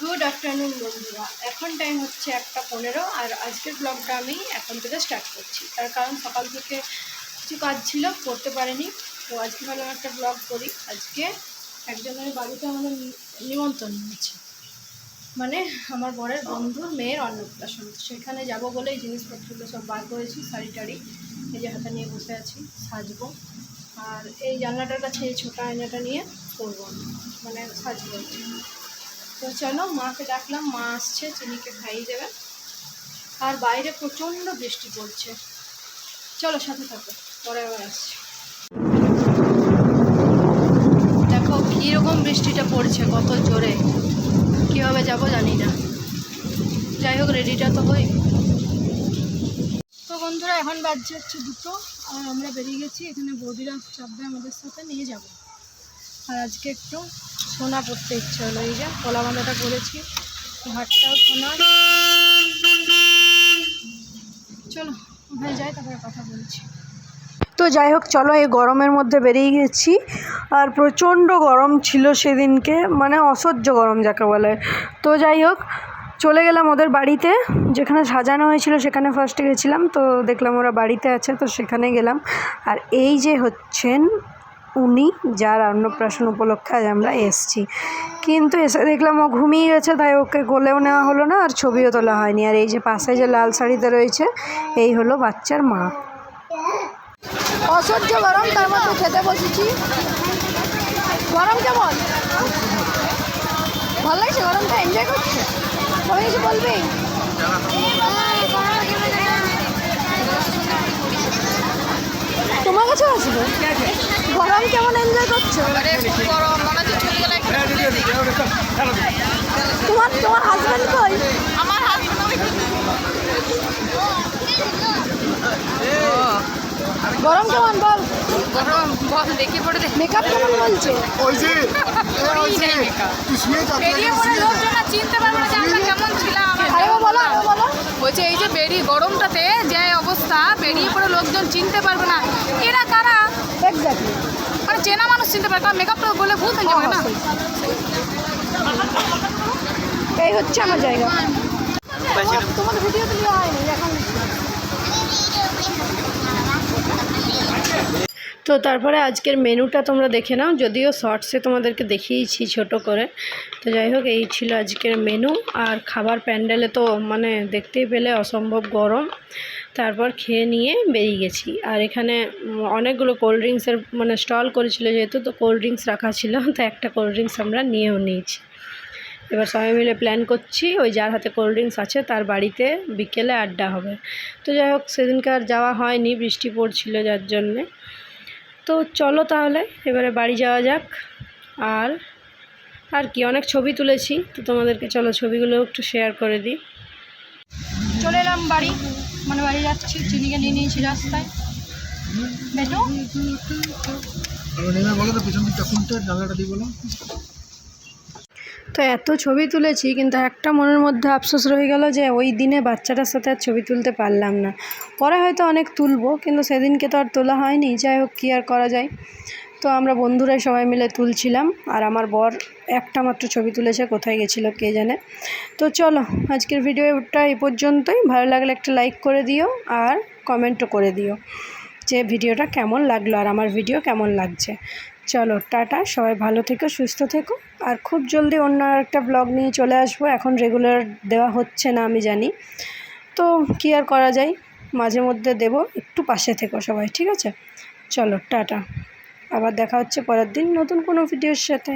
Good afternoon বন্ধুরা। এখন time হচ্ছে একটা পনেরো, আর আজকের ব্লগটা আমি এখন থেকে স্টার্ট করছি। তার কারণ সকাল থেকে কিছু কাজ ছিল, করতে পারিনি। তো আজকে ভালো একটা ব্লগ করি। আজকে একজনের বাড়িতে আমাদের নিমন্ত্রণ নিয়েছে মানে আমার বরের বন্ধুর মেয়ের অন্নপ্রাশন। সেখানে যাব বলে এই জিনিসপত্রগুলো সব বার করেছি, শাড়ি টাড়ি, এই যে হাতে নিয়ে বসে আছি, সাজবো। আর এই জানলাটার কাছে এই ছোটো আয়নাটা নিয়ে করব মানে সাজবো। তো চলো মাকে ডাকলাম, মা আসছে, চিনিকে খাইয়ে দেবে। আর বাইরে প্রচণ্ড বৃষ্টি পড়ছে। চলো সাথে থাকো, পরে আবার আসছি। দেখো কীরকম বৃষ্টিটা পড়ছে, কত জোরে। কীভাবে যাব জানি না। যাই হোক রেডিটা তো হই। তো বন্ধুরা, এখন বাজছে হচ্ছে দুটো। আর আমরা বেরিয়ে গেছি, এখানে বৌদিরা চাপবে আমাদের সাথে, নিয়ে যাব। আর আজকে একটু সোনা পড়তে ইচ্ছে হলো, এই যে কলা বাঁধাটা করেছি হাটটাও সোনা। চলো ওখানে যাই, তারপরে কথা বলছি। তো যাই হোক, চলো, এই গরমের মধ্যে বেরিয়ে গেছি। আর প্রচণ্ড গরম ছিল সেদিনকে মানে অসহ্য গরম যাকে বলে। তো যাই হোক, চলে গেলাম ওদের বাড়িতে, যেখানে সাজানো হয়েছিল সেখানে ফার্স্টে গেছিলাম। তো দেখলাম ওরা বাড়িতে আছে, তো সেখানে গেলাম। আর এই যে হচ্ছেন উনি, যার অন্নপ্রাশন উপলক্ষে আজ আমরা এসছি। কিন্তু এসে দেখলাম ও ঘুমিয়ে গেছে, তাই ওকে গোলেও নেওয়া হলো না আর ছবিও তোলা হয়নি। আর এই যে পাশে যে লাল শাড়িতে রয়েছে, এই হলো বাচ্চার মা। অসহ্য গরম, তার মধ্যে খেতে বসেছি। গরম কেমন? ভালো লাগছে গরমটা? এনজয় করছে? কোনো কিছু বলবি? তোমার কাছে আসবে? গরম কেমন এনজয় করছ? তোমার তোমার হাজব্যান্ড কই? গরম কেমন বল? গরম বল দেখে পড়ে মেকআপ কেমন বলছে? ওই যে ওই যে তুই শুয়ে যা বেরিয়ে পড়ে লোকজন চিনতে পারবে না যে আমরা কেমন ছিলাম আরে বলো বলো। বলছে এই যে বেরিয়ে গরমটাতে যে অবস্থা বেরিয়ে পড়ে লোকজন চিনতে পারবে না। এরা কারা? এক্স্যাক্টলি চেনা মানুষ চিনতে পারে কারণ মেকআপ বলে ভুল হয়ে যাবে না? এই হচ্ছে আমার জায়গা। তোমাদের ভিডিও তো নেওয়া হয়নি এখন তো তারপরে আজকের মেনুটা তোমরা দেখে নাও, যদিও শর্টসে তোমাদেরকে দেখিয়েছি ছোট করে। তো যাই হোক, এই ছিল আজকের মেনু। আর খাবার প্যান্ডেলে তো মানে দেখতেই পেলে অসম্ভব গরম। তারপর খেয়ে নিয়ে বেরিয়ে গেছি। আর এখানে অনেকগুলো কোল্ড ড্রিঙ্কসের মানে স্টল করেছিল যেহেতু, তো কোল্ড ড্রিঙ্কস রাখা ছিল। তো একটা কোল্ড ড্রিঙ্কস আমরা নিয়েও নিয়েছি। এবার সবাই মিলে প্ল্যান করছি, ওই যার হাতে কোল্ড ড্রিঙ্কস আছে তার বাড়িতে বিকেলে আড্ডা হবে। তো যাই হোক সেদিনকে আর যাওয়া হয়নি, বৃষ্টি পড়ছিল যার জন্যে। তো চলো তাহলে, এবারে বাড়ি যাওয়া যাক। আর আর কি, অনেক ছবি তুলেছি, তো তোমাদেরকে চলো ছবিগুলো একটু শেয়ার করে দিই। চলে এলাম বাড়ি মানে বাড়ি যাচ্ছি, চিনিকে নিয়ে নিয়েছি রাস্তায়। বেটো? তো এত ছবি তুলেছি, কিন্তু একটা মনের মধ্যে আফসোস রয়ে গেল যে ওই দিনে বাচ্চাটার সাথে আর ছবি তুলতে পারলাম না। পরে হয়তো অনেক তুলবো, কিন্তু সেদিনকে তো আর তোলা হয়নি, যাই হোক, কী আর করা যায়। তো আমরা বন্ধুরাই সবাই মিলে তুলছিলাম, আর আমার বর একটা মাত্র ছবি তুলেছে, কোথায় গেছিল কে জানে। তো চলো, আজকের ভিডিওটা এই পর্যন্তই। ভালো লাগলে একটা লাইক করে দিও, আর কমেন্টও করে দিও যে ভিডিওটা কেমন লাগল, আর আমার ভিডিও কেমন লাগছে। চলো, টাটা। সবাই ভালো থেকো, সুস্থ থেকো। আর খুব জলদি অন্য একটা ব্লগ নিয়ে চলে আসব। এখন রেগুলার দেওয়া হচ্ছে না, আমি জানি। তো কী আর করা যায়? মাঝে মধ্যে দেব, একটু পাশে থেকো সবাই, ঠিক আছে? চলো, টাটা। আবার দেখা হচ্ছে পরের দিন নতুন কোনো ভিডিওর সাথে।